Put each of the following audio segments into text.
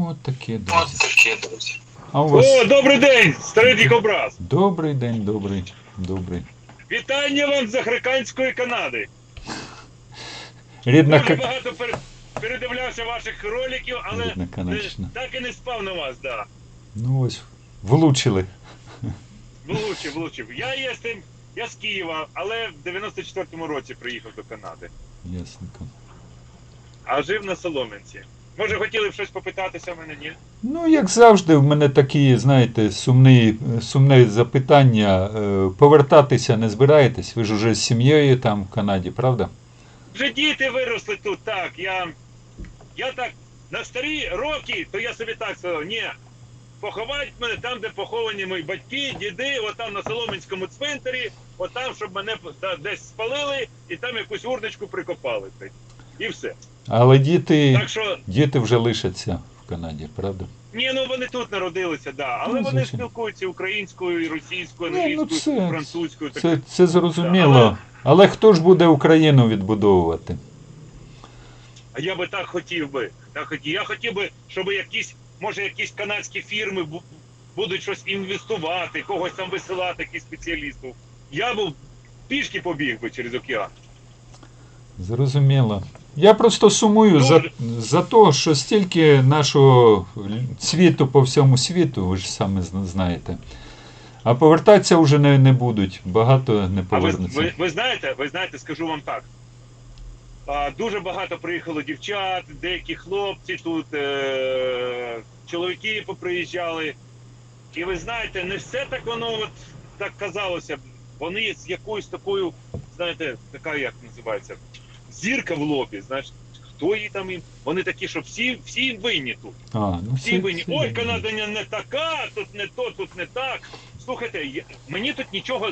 Ну, от таке, От таке, друзі. А у вас О, добрий день, старий дікобраз. добрий день, добрий, добрий. Вітання вам з Африканської Канади. Рідна Дуже ка... багато пер- передивлявся ваших роликів, але Рідна не- Канадщина. так і не спав на вас, да. Ну ось, влучили. Влучив, влучив. Я є з тим, я з Києва, але в 94-му році приїхав до Канади. Ясненько. А жив на Солом'янці. Може, хотіли б щось попитатися в мене, ні? Ну, як завжди, в мене такі, знаєте, сумні, сумне запитання. Е, Повертатися не збираєтесь? Ви ж уже з сім'єю там в Канаді, правда? Вже діти виросли тут, так. Я, я так на старі роки, то я собі так сказав, ні. Поховають мене там, де поховані мої батьки, діди, отам на Солом'янському цвинтарі, отам, щоб мене десь спалили і там якусь урничку прикопали. І все. Але діти, Так що, діти вже лишаться в Канаді, правда? ні, ну вони тут народилися, да. Але Ну, вони спілкуються українською, російською, Ні, ну, англійською, це- французькою. так Це, що- це зрозуміло. Але- Але хто ж буде Україну відбудовувати? А я би так хотів би. Так хотів. Я хотів би, щоб якісь, може, якісь канадські фірми будуть щось інвестувати, когось там висилати, якісь спеціалістів. Я був пішки побіг би через океан. Зрозуміло. Я просто сумую за, за те, що стільки нашого світу по всьому світу, ви ж зна- знаєте. А повертатися вже не, не будуть. Багато не А ви, повернуться. ви, ви знаєте, ви знаєте, скажу вам так. А, дуже багато приїхало дівчат, деякі хлопці тут, е- чоловіки поприїжджали. І ви знаєте, не все так воно от так казалося. Вони з якоюсь такою, знаєте, така як називається, зірка в лобі. Знаєш, хто її там їм? Вони такі, що всі, всі їм винні тут. А, ну, Всі винні. Ой, Канада не, така, тут не то, тут не так. Слухайте, я, мені тут нічого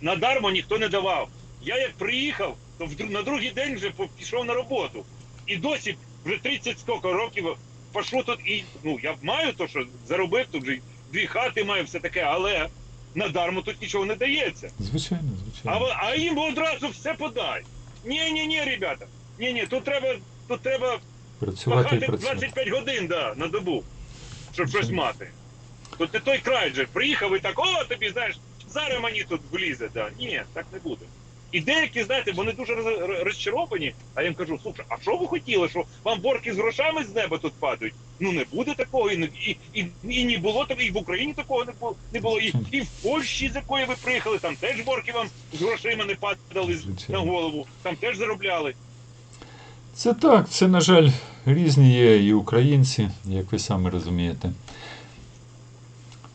надармо ніхто не давав. Я як приїхав, то в, на другий день вже пішов на роботу. І досі вже 30 скільки років пішло тут і ну я маю то, що заробив тут вже дві хати маю, все таке, але надармо тут нічого не дається. Звичайно, звичайно. ви- а їм одразу все подай. Ні, ні, ні, ребята. Ні, ні, тут треба, тут треба Працювати працювати. 25 годин да, на добу, щоб щось мати. Тут не той край же приїхав і так, о, тобі знаєш, зараз мені тут влізе. Да. Ні, так не буде. І деякі, знаєте, вони дуже роз- роз- розчаровані, а я їм кажу, слухай, а що ви хотіли, що вам борки з грошами з неба тут падають? Ну не буде такого, і, і, і, і не було і в Україні такого не було, не було. І, і в Польщі, з якої ви приїхали, там теж борки вам з грошима не падали на голову, там теж заробляли. Це так, це, на жаль, різні є і українці, як ви самі розумієте.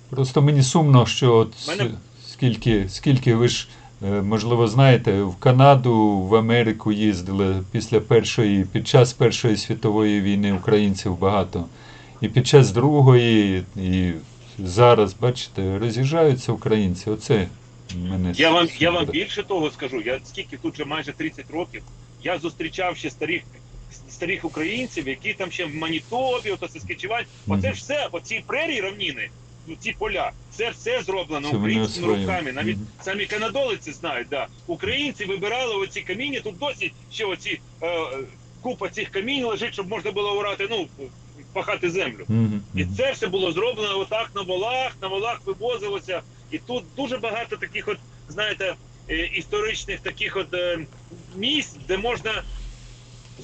Просто мені сумно, що от Мене- скільки, скільки ви ж, можливо, знаєте, в Канаду, в Америку їздили після першої, під час Першої світової війни українців багато. І під час Другої, і зараз, бачите, роз'їжджаються українці. Оце мене Я вам, я вам більше того скажу. Я скільки тут вже майже 30 років. Я зустрічав ще старих старих українців, які там ще в Манітобі, ото Саскачевань. Оце ж все, оці прерії равніни, ну, ці поля, це все зроблено Це українськими руками. Навіть Мгм. самі канадолиці знають, да. Українці вибирали оці каміння. Тут досі ще оці е, купа цих камінь лежить, щоб можна було орати, ну пахати землю. Мгм, І це все було зроблено отак на волах, на волах вивозилося. І тут дуже багато таких, от, знаєте, е, історичних таких от е, місць, де можна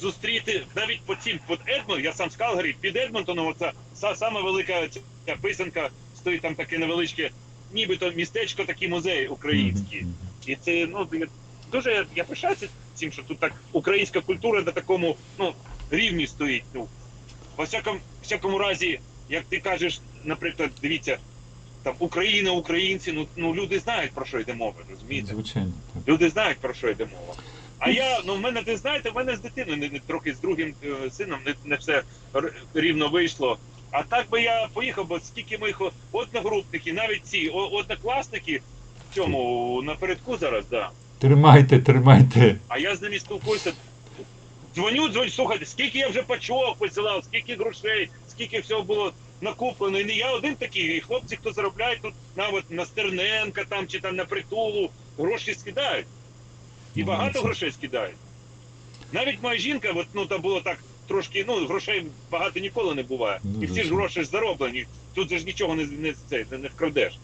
зустріти навіть по цим от Едмон, я сам з Калгарі, під Едмонтоном, оця са- сама велика ця писанка, стоїть там таке невеличке, нібито містечко, такий музей український. І це ну я- дуже я, пишаюся цим, що тут так українська культура на такому ну рівні стоїть. Ну во всякому, всякому разі, як ти кажеш, наприклад, дивіться, там Україна, українці, ну ну люди знають про що йде мова, розумієте? Звичайно, так. Люди знають про що йде мова. А я, ну в мене, ви знаєте, в мене з дитиною не, не трохи з другим е, сином не, не все рівно вийшло. А так би я поїхав, бо скільки моїх одногрупників, навіть ці однокласники в цьому напередку зараз, да. Тримайте, тримайте. А я з ними спілкуюся. Дзвоню, дзвоню, слухайте, скільки я вже пачок посилав, скільки грошей, скільки всього було накуплено. І не я один такий, і хлопці, хто заробляють тут на, от, на Стерненка там, чи там на притулу, гроші скидають. І Ну, багато грошей скидають. Навіть моя жінка, от, ну там було так, трошки, ну, грошей багато ніколи не буває. Ну, і всі ж гроші ж зароблені. Тут же ж нічого не, не, це, не, не вкрадеш.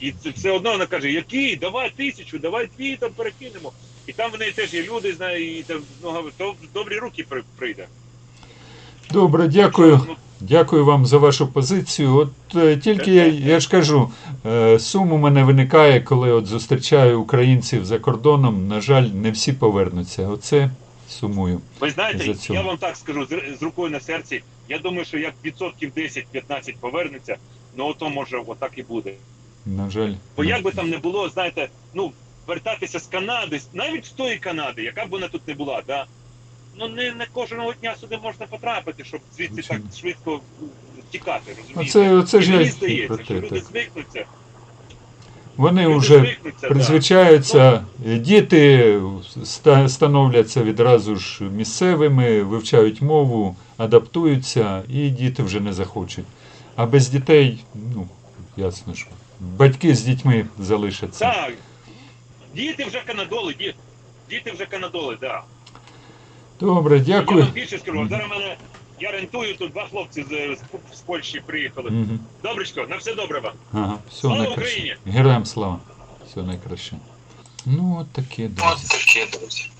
І це все одно вона каже, який, давай тисячу, давай дві там перекинемо. І там в неї теж є люди, знає, і там, ну, то в добрі руки при- прийде. Добре, дякую. Ну, Дякую вам за вашу позицію. От е, тільки я, я ж кажу, е, сум у мене виникає, коли от зустрічаю українців за кордоном. На жаль, не всі повернуться. Оце сумую. Ви знаєте, За я вам так скажу, з, з рукою на серці, я думаю, що як відсотків 10-15 повернеться, ну ото може отак і буде. На жаль. Бо як би там не було, знаєте, ну, вертатися з Канади, навіть з тої Канади, яка б вона тут не була, да? ну не, не кожного дня сюди можна потрапити, щоб звідси Звичайно. так швидко тікати, розумієте? Оце, оце ж мені я здається, що люди звикнуться. Вони вже призвичаються, діти становляться відразу ж місцевими, вивчають мову, адаптуються, і діти вже не захочуть. А без дітей, ну, ясно ж, батьки з дітьми залишаться. Так. Діти вже канадоли, ді- діти вже канадоли, так. Да. Добре, Я дякую. вам більше скажу, зараз мене, я рентую, тут два хлопці з, з, з Польщі приїхали. Угу. Добречко, на все добре вам. Ага, все Слава найкраще. Україні! Героям слава. Все найкраще. Ну, от таке, друзі. От таке, друзі.